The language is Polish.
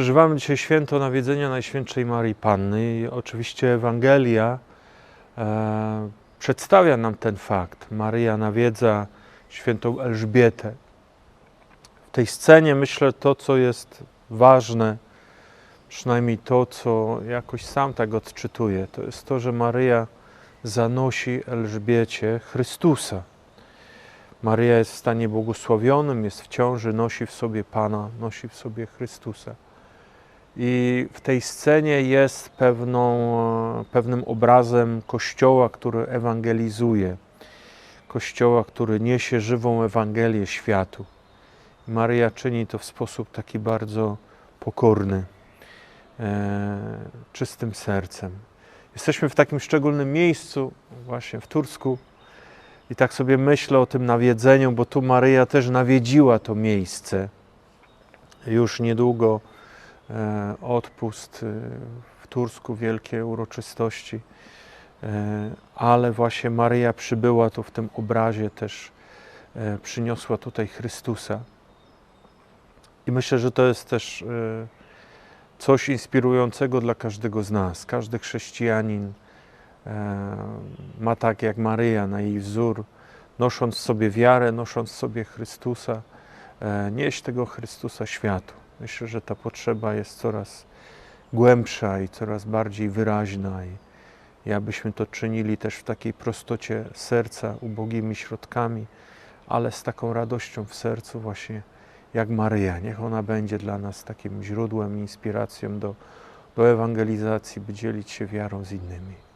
Przeżywamy dzisiaj święto nawiedzenia Najświętszej Marii Panny i oczywiście Ewangelia e, przedstawia nam ten fakt. Maryja nawiedza świętą Elżbietę. W tej scenie myślę to, co jest ważne, przynajmniej to, co jakoś sam tak odczytuję, to jest to, że Maryja zanosi Elżbiecie Chrystusa. Maryja jest w stanie błogosławionym, jest w ciąży, nosi w sobie Pana, nosi w sobie Chrystusa. I w tej scenie jest pewną, e, pewnym obrazem Kościoła, który ewangelizuje, Kościoła, który niesie żywą Ewangelię światu. Maryja czyni to w sposób taki bardzo pokorny, e, czystym sercem. Jesteśmy w takim szczególnym miejscu, właśnie w Tursku, i tak sobie myślę o tym nawiedzeniu, bo tu Maryja też nawiedziła to miejsce. Już niedługo odpust e, w Tursku, wielkie uroczystości, e, ale właśnie Maryja przybyła tu w tym obrazie też, e, przyniosła tutaj Chrystusa. I myślę, że to jest też e, coś inspirującego dla każdego z nas. Każdy chrześcijanin e, ma tak jak Maryja na jej wzór, nosząc sobie wiarę, nosząc sobie Chrystusa, e, nieść tego Chrystusa światu. Myślę, że ta potrzeba jest coraz głębsza i coraz bardziej wyraźna i, i abyśmy to czynili też w takiej prostocie serca, ubogimi środkami, ale z taką radością w sercu właśnie jak Maryja. Niech ona będzie dla nas takim źródłem, inspiracją do, do ewangelizacji, by dzielić się wiarą z innymi.